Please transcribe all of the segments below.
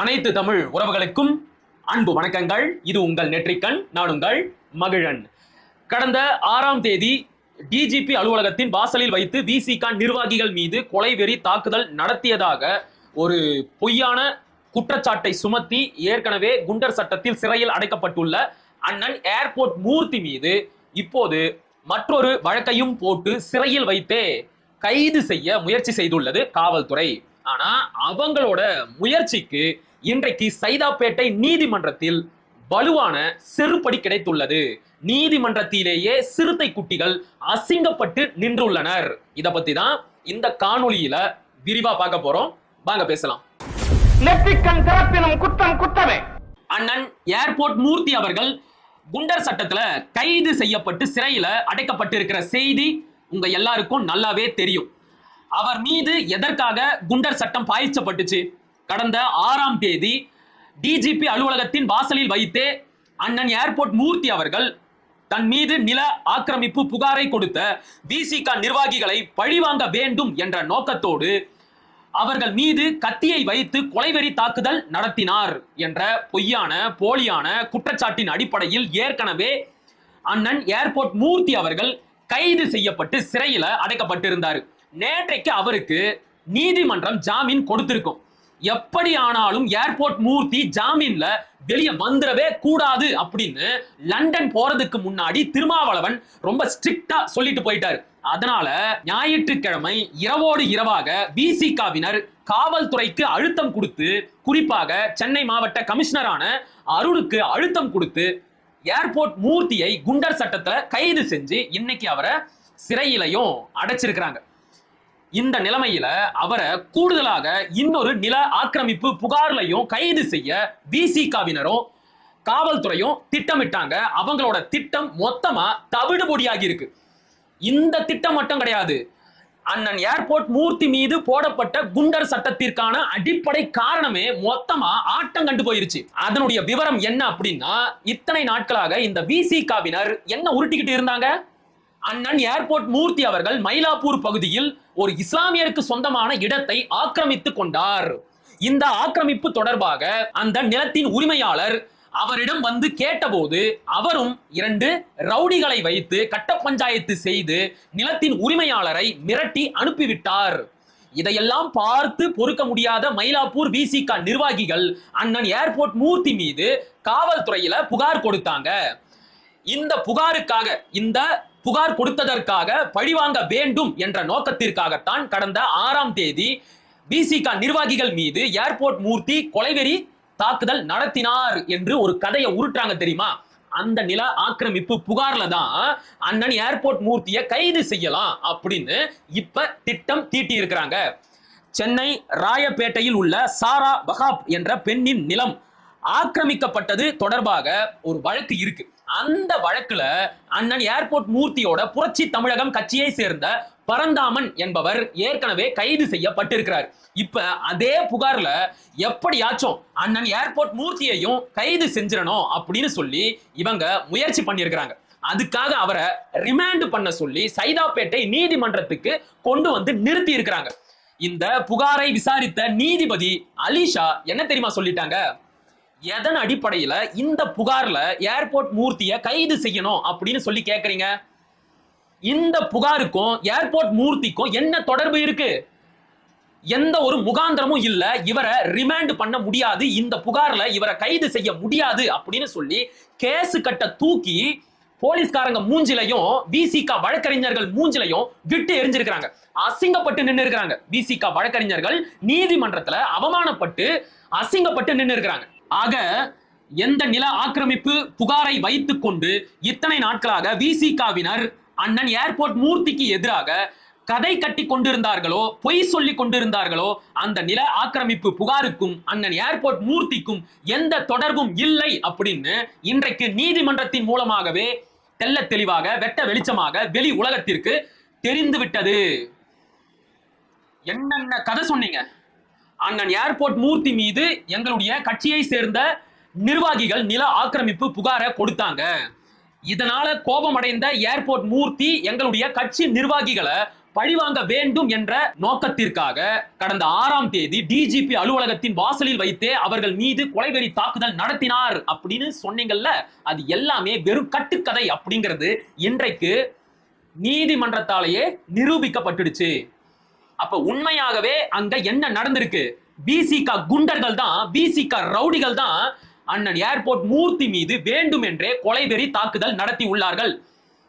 அனைத்து தமிழ் உறவுகளுக்கும் அன்பு வணக்கங்கள். இது உங்கள் நெற்றிக்கண் நான் உங்கள் மகிழன். கடந்த ஆறாம் தேதி டிஜிபி அலுவலகத்தின் வாசலில் வைத்து விசிகான் நிர்வாகிகள் மீது கொலைவெறி தாக்குதல் நடத்தியதாக ஒரு பொய்யான குற்றச்சாட்டை சுமத்தி ஏற்கனவே குண்டர் சட்டத்தில் சிறையில் அடைக்கப்பட்டுள்ள அண்ணன் ஏர்போர்ட் மூர்த்தி மீது இப்போது மற்றொரு வழக்கையும் போட்டு சிறையில் வைத்தே கைது செய்ய முயற்சி செய்துள்ளது காவல்துறை. ஆனா அவங்களோட முயற்சிக்கு இன்றைக்கு சைதாப்பேட்டை நீதிமன்றத்தில் வலுவான செருப்படி கிடைத்துள்ளது. நீதிமன்றத்திலேயே சிறுத்தை குட்டிகள் அசிங்கப்பட்டு நின்றுள்ளனர். இத பத்தி தான் இந்த காணொளியில விரிவா பார்க்க போறோம். வாங்க பேசலாம். நெற்றிக்கண் திறப்பினும் குற்றம் குற்றமே. அண்ணன் ஏர்போர்ட் மூர்த்தி அவர்கள் குண்டர் சட்டத்துல கைது செய்யப்பட்டு சிறையில அடைக்கப்பட்டிருக்கிற செய்தி உங்க எல்லாருக்கும் நல்லாவே தெரியும். அவர் மீது எதற்காக குண்டர் சட்டம் பாய்ச்சப்பட்டுச்சு? கடந்த ஆறாம் தேதி டிஜிபி அலுவலகத்தின் வாசலில் வைத்தே அண்ணன் ஏர்போர்ட் மூர்த்தி அவர்கள் தன் மீது நில ஆக்கிரமிப்பு புகாரை கொடுத்த விசிக நிர்வாகிகளை பழிவாங்க வேண்டும் என்ற நோக்கத்தோடு அவர்கள் மீது கத்தியை வைத்து கொலைவெறி தாக்குதல் நடத்தினார் என்ற பொய்யான போலியான குற்றச்சாட்டின் அடிப்படையில் ஏற்கனவே அண்ணன் ஏர்போர்ட் மூர்த்தி அவர்கள் கைது செய்யப்பட்டு சிறையில் அடைக்கப்பட்டிருந்தார். நேற்றைக்கு அவருக்கு நீதிமன்றம் ஜாமீன் கொடுத்திருக்கும். எப்படி ஆனாலும் ஏர்போர்ட் மூர்த்தி ஜாமீன்ல வெளியே வந்துடவே கூடாது அப்படின்னு லண்டன் போறதுக்கு முன்னாடி திருமாவளவன் ரொம்ப ஸ்ட்ரிக்டா சொல்லிட்டு போயிட்டாரு. அதனால ஞாயிற்றுக்கிழமை இரவோடு இரவாக விசிகாவினர் காவல்துறைக்கு அழுத்தம் கொடுத்து குறிப்பாக சென்னை மாவட்ட கமிஷனரான அருணுக்கு அழுத்தம் கொடுத்து ஏர்போர்ட் மூர்த்தியை குண்டர் சட்டத்துல கைது செஞ்சு இன்னைக்கு அவரை சிறையிலையும் அடைச்சிருக்கிறாங்க. இந்த நிலைமையில அவரை கூடுதலாக இன்னொரு நில ஆக்கிரமிப்பு புகார்லையும் கைது செய்ய விசிகாவினரும் காவல்துறையும் திட்டமிட்டாங்க. அவங்களோட திட்டம் மொத்தமா தவிடுபொடியாகி இருக்கு. இந்த திட்டம் மட்டும் கிடையாது. அண்ணன் ஏர்போர்ட் மூர்த்தி மீது போடப்பட்ட குண்டர் சட்டத்திற்கான அடிப்படை காரணமே மொத்தமா ஆட்டம் கண்டு போயிருச்சு. அதனுடைய விவரம் என்ன அப்படின்னா இத்தனை நாட்களாக இந்த விசிகாவினர் என்ன உருட்டிக்கிட்டு இருந்தாங்க? அண்ணன் ஏர்போர்ட் மூர்த்தி அவர்கள் மயிலாப்பூர் பகுதியில் ஒரு இஸ்லாமியருக்கு சொந்தமான இடத்தை ஆக்கிரமித்துக் கொண்டார். இந்த ஆக்கிரமிப்பு தொடர்பாக அந்த நிலத்தின் உரிமையாளர் அவரிடம் வந்து கேட்டபோது அவரும் இரண்டு ரவுடிகளை வைத்து கட்ட பஞ்சாயத்து செய்து நிலத்தின் உரிமையாளரை மிரட்டி அனுப்பிவிட்டார். இதையெல்லாம் பார்த்து பொறுக்க முடியாத மயிலாப்பூர் விசிகா நிர்வாகிகள் அண்ணன் ஏர்போர்ட் மூர்த்தி மீது காவல்துறையில புகார் கொடுத்தாங்க. இந்த புகாருக்காக இந்த புகார் கொடுத்ததற்காக பழிவாங்க வேண்டும் என்ற நோக்கத்திற்காகத்தான் கடந்த ஆறாம் தேதி பிசிகா நிர்வாகிகள் மீது ஏர்போர்ட் மூர்த்தி கொலைவெறி தாக்குதல் நடத்தினார் என்று ஒரு கதையை உருட்டுறாங்க தெரியுமா? அந்த நில ஆக்கிரமிப்பு புகார்ல தான் அண்ணன் ஏர்போர்ட் மூர்த்தியை கைது செய்யலாம் அப்படின்னு இப்ப திட்டம் தீட்டி இருக்கிறாங்க சென்னை ராயப்பேட்டையில் உள்ள சாரா பஹாப் என்ற பெண்ணின் நிலம் ஆக்கிரமிக்கப்பட்டது தொடர்பாக ஒரு வழக்கு இருக்கு. அந்த வழக்குல அண்ணன் ஏர்போர்ட் மூர்த்தியோட புரட்சி தமிழகம் கட்சியை சேர்ந்த பரந்தாமன் என்பவர் ஏற்கனவே கைது செய்யப்பட்டிருக்கிறார். இப்ப அதே புகார்ல எப்படியாச்சும் அண்ணன் ஏர்போர்ட் மூர்த்தியையும் கைது செஞ்சிடணும் அப்படின்னு சொல்லி இவங்க முயற்சி பண்ணியிருக்கிறாங்க. அதுக்காக அவரை ரிமாண்ட் பண்ண சொல்லி சைதாப்பேட்டை நீதிமன்றத்துக்கு கொண்டு வந்து நிறுத்தி இருக்கிறாங்க இந்த புகாரை விசாரித்த நீதிபதி அலிஷா என்ன தெரியுமா சொல்லிட்டாங்க? எதன் அடிப்படையில இந்த புகார்ல ஏர்போர்ட் மூர்த்திய கைது செய்யணும் அப்படின்னு சொல்லி கேக்குறீங்க? இந்த புகாருக்கும் ஏர்போர்ட் மூர்த்திக்கும் என்ன தொடர்பு இருக்கு? எந்த ஒரு முகாந்திரமும் இல்ல. இவரை ரிமாண்ட் பண்ண முடியாது. இந்த புகார்ல இவரை கைது செய்ய முடியாது அப்படின்னு சொல்லி கேஸ் கட்ட தூக்கி போலீஸ்காரங்க மூஞ்சிலையும் பிசிகா வழக்கறிஞர்கள் மூஞ்சிலையும் விட்டு எரிஞ்சிருக்கிறாங்க. அசிங்கப்பட்டு நின்று இருக்கிறாங்க. பிசிகா வழக்கறிஞர்கள் நீதிமன்றத்துல அவமானப்பட்டு அசிங்கப்பட்டு நின்று இருக்கிறாங்க. ஆக எந்த நில ஆக்கிரமிப்பு புகாரை வைத்துக்கொண்டு இத்தனை நாட்களாக விசிகாவினர் அண்ணன் ஏர்போர்ட் மூர்த்திக்கு எதிராக கதை கட்டி கொண்டிருந்தார்களோ பொய் சொல்லி கொண்டிருந்தார்களோ அந்த நில ஆக்கிரமிப்பு புகாருக்கும் அண்ணன் ஏர்போர்ட் மூர்த்திக்கும் எந்த தொடர்பும் இல்லை அப்படின்னு இன்றைக்கு நீதிமன்றத்தின் மூலமாகவே தெல்ல தெளிவாக வெட்ட வெளிச்சமாக வெளி உலகத்திற்கு தெரிந்து விட்டது என்னென்ன கதை சொன்னீங்க? அண்ணன் ஏர்போர்ட் மூர்த்தி மீது எங்களுடைய கட்சியை சேர்ந்த நிர்வாகிகள் நில ஆக்கிரமிப்பு புகாரை கொடுத்தாங்க. இதனால கோபமடைந்த ஏர்போர்ட் மூர்த்தி எங்களுடைய கட்சி நிர்வாகிகளை பழிவாங்க வேண்டும் என்ற நோக்கத்திற்காக கடந்த ஆறாம் தேதி டிஜிபி அலுவலகத்தின் வாசலில் வைத்தே அவர்கள் மீது கொலைவெறி தாக்குதல் நடத்தினார் அப்படின்னு சொன்னீங்கல்ல அது எல்லாமே வெறும் கட்டுக்கதை அப்படிங்கிறது இன்றைக்கு நீதிமன்றத்தாலேயே நிரூபிக்கப்பட்டுடுச்சு. அப்ப உண்மையாகவே அங்க என்ன நடந்திருக்கு? பிசிகா குண்டர்கள் தான் பிசிகா ரவுடிகள் தான் அண்ணன் ஏர்போர்ட் மூர்த்தி மீது வேண்டுமென்றே கொலைவெறி தாக்குதல் நடத்தி உள்ளார்கள்.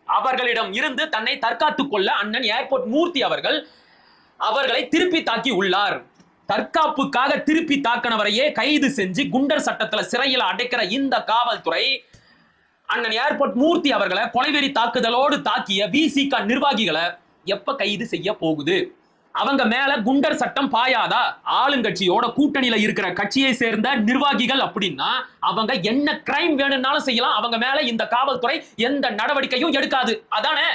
அவர்களிடம் இருந்து தன்னை தற்காத்துக் கொள்ள அண்ணன் ஏர்போர்ட் மூர்த்தி அவர்கள் அவர்களை திருப்பி தாக்கி உள்ளார். தற்காப்புக்காக திருப்பி தாக்கினவரையே கைது செஞ்சு குண்டர் சட்டத்துல சிறையில் அடைக்கிற இந்த காவல்துறை அண்ணன் ஏர்போர்ட் மூர்த்தி அவர்களை கொலைவெறி தாக்குதலோடு தாக்கிய விசிக நிர்வாகிகளை எப்ப கைது செய்ய போகுது? அவங்க மேல குண்டர் சட்டம் பாயாதா? ஆளுங்கட்சியோட கூட்டணியில இருக்கிற கட்சியை சேர்ந்த நிர்வாகிகள் அப்படின்னா அவங்க என்ன கிரைம் வேணும்னாலும் செய்யலாம். அவங்க மேல இந்த காவல்துறை எந்த நடவடிக்கையும் எடுக்காது. அதானே?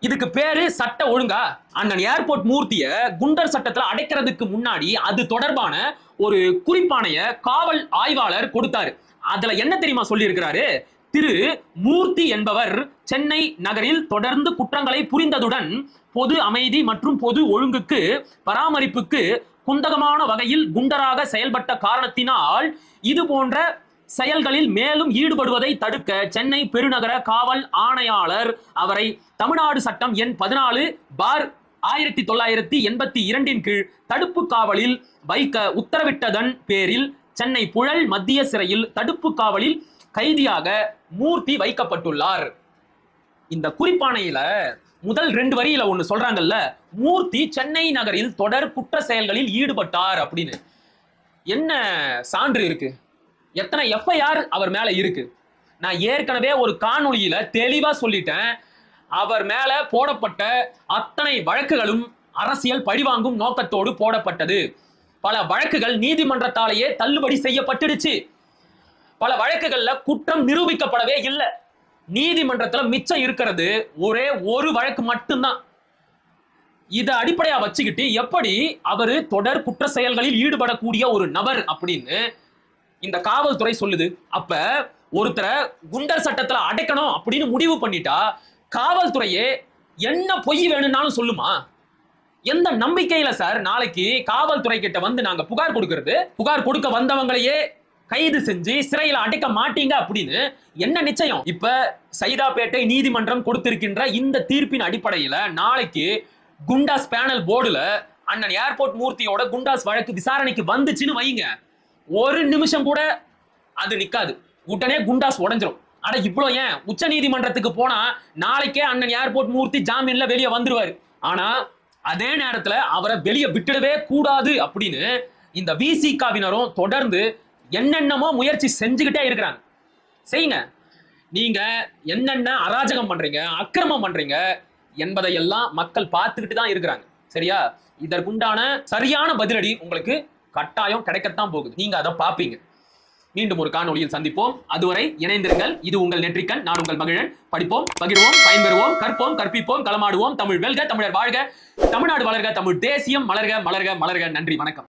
இதுக்கு பேரு சட்ட ஒழுங்கா? அண்ணன் ஏர்போர்ட் மூர்த்திய குண்டர் சட்டத்துல அடைக்கிறதுக்கு முன்னாடி அது தொடர்பான ஒரு குறிப்பானைய காவல் ஆய்வாளர் கொடுத்தாரு. அதுல என்ன தெரியுமா சொல்லியிருக்கிறாரு? திரு மூர்த்தி என்பவர் சென்னை நகரில் தொடர்ந்து குற்றங்களை புரிந்ததுடன் பொது அமைதி மற்றும் பொது ஒழுங்குக்கு பராமரிப்புக்கு குந்தகமான வகையில் குண்டராக செயல்பட்ட காரணத்தினால் இது போன்ற செயல்களில் மேலும் ஈடுபடுவதை தடுக்க சென்னை பெருநகர காவல் ஆணையாளர் அவரை தமிழ்நாடு சட்டம் எண் பதினாலு பார் ஆயிரத்தி தொள்ளாயிரத்தி எண்பத்தி இரண்டின் கீழ் தடுப்பு காவலில் வைக்க உத்தரவிட்டதன் பேரில் சென்னை புழல் மத்திய சிறையில் தடுப்பு காவலில் கைதியாக மூர்த்தி வைக்கப்பட்டுள்ளார். இந்த குறிப்பாணையில முதல் ரெண்டு வரியில ஒண்ணு சொல்றாங்கல்ல மூர்த்தி சென்னை நகரில் தொடர் குற்ற செயல்களில் ஈடுபட்டார் அப்படின்னு. என்ன சான்று இருக்கு? எத்தனை எஃப்ஐஆர் அவர் மேல இருக்கு? நான் ஏற்கனவே ஒரு காணொளியில தெளிவா சொல்லிட்டேன். அவர் மேல போடப்பட்ட அத்தனை வழக்குகளும் அரசியல் பழிவாங்கும் நோக்கத்தோடு போடப்பட்டது. பல வழக்குகள் நீதிமன்றத்தாலேயே தள்ளுபடி செய்யப்பட்டுடுச்சு. பல வழக்குகள்ல குற்றம் நிரூபிக்கப்படவே இல்லை. நீதிமன்றத்துல மிச்சம் இருக்கிறது ஒரே ஒரு வழக்கு மட்டும்தான். இதை அடிப்படையா வச்சுக்கிட்டு எப்படி அவரு தொடர் குற்ற செயல்களில் ஈடுபடக்கூடிய ஒரு நபர் அப்படின்னு இந்த காவல்துறை சொல்லுது. அப்ப ஒருத்தரை குண்டர் சட்டத்துல அடைக்கணும் அப்படின்னு முடிவு பண்ணிட்டா காவல்துறையே என்ன பொய் வேணும்னாலும் சொல்லுமா? எந்த நம்பிக்கையில சார் நாளைக்கு காவல்துறை கிட்ட வந்து நாங்க புகார் கொடுக்கறது? புகார் கொடுக்க வந்தவங்களையே கைது செஞ்சு சிறையில் அடைக்க மாட்டீங்க அப்படின்னு என்ன நிச்சயம்? இப்ப சைதாப்பேட்டை நீதிமன்றம் கொடுத்திருக்கின்ற இந்த தீர்ப்பின் அடிப்படையில நாளைக்கு குண்டாஸ் பேனல் போர்டுல அண்ணன் ஏர்போர்ட் மூர்த்தியோட குண்டாஸ் வழக்கு விசாரணைக்கு வந்துச்சுன்னு வைங்க. ஒரு நிமிஷம் கூட அது நிக்காது. உடனே குண்டாஸ் உடஞ்சிரும். ஆனா இவ்வளோ ஏன்? உச்ச நீதிமன்றத்துக்கு போனா நாளைக்கே அண்ணன் ஏர்போர்ட் மூர்த்தி ஜாமீன்ல வெளியே வந்துருவாரு. ஆனா அதே நேரத்துல அவரை வெளியே விட்டுடவே கூடாது அப்படின்னு இந்த விசிகாவினரும் தொடர்ந்து என்னென்னமோ முயற்சி செஞ்சுக்கிட்டே இருக்கிறாங்க. செய்யுங்க. நீங்க என்னென்ன அராஜகம் பண்றீங்க அக்கிரமம் பண்றீங்க என்பதையெல்லாம் மக்கள் பார்த்துக்கிட்டு தான் இருக்கிறாங்க. சரியா? இதற்குண்டான சரியான பதிலடி உங்களுக்கு கட்டாயம் கிடைக்கத்தான் போகுது. நீங்க அதை பார்ப்பீங்க. மீண்டும் ஒரு காணொலியில் சந்திப்போம். அதுவரை இணைந்திருங்கள். இது உங்கள் நெற்றிக்கண். நான் உங்கள் மகிழன். படிப்போம் பகிர்வோம் பயன்பெறுவோம் கற்போம் கற்பிப்போம் களமாடுவோம். தமிழ் வெல்க தமிழர் வாழ்க. தமிழ்நாடு வளர்க தமிழ் தேசியம் மலர்க மலர்க மலர்க. நன்றி. வணக்கம்.